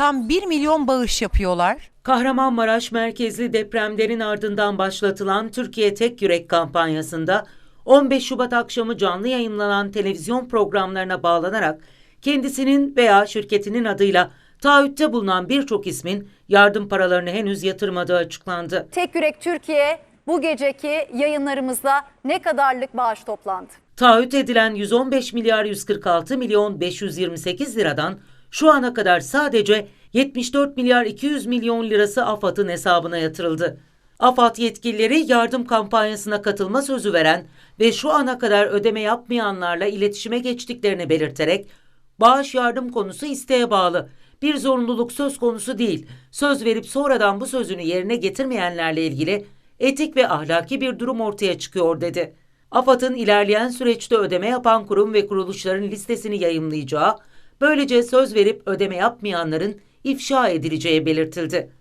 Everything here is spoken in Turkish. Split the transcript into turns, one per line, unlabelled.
tam 1 milyon bağış yapıyorlar.
Kahramanmaraş merkezli depremlerin ardından başlatılan Türkiye Tek Yürek kampanyasında 15 Şubat akşamı canlı yayınlanan televizyon programlarına bağlanarak kendisinin veya şirketinin adıyla taahhütte bulunan birçok ismin yardım paralarını henüz yatırmadığı açıklandı.
Tek Yürek Türkiye bu geceki yayınlarımızda ne kadarlık bağış toplandı?
Taahhüt edilen 115 milyar 146 milyon 528 liradan şu ana kadar sadece 74 milyar 200 milyon lirası AFAD'ın hesabına yatırıldı. AFAD yetkilileri yardım kampanyasına katılma sözü veren ve şu ana kadar ödeme yapmayanlarla iletişime geçtiklerini belirterek bağış yardım konusu isteğe bağlı. Bir zorunluluk söz konusu değil. Söz verip sonradan bu sözünü yerine getirmeyenlerle ilgili etik ve ahlaki bir durum ortaya çıkıyor dedi. AFAD'ın ilerleyen süreçte ödeme yapan kurum ve kuruluşların listesini yayımlayacağı, böylece söz verip ödeme yapmayanların ifşa edileceği belirtildi.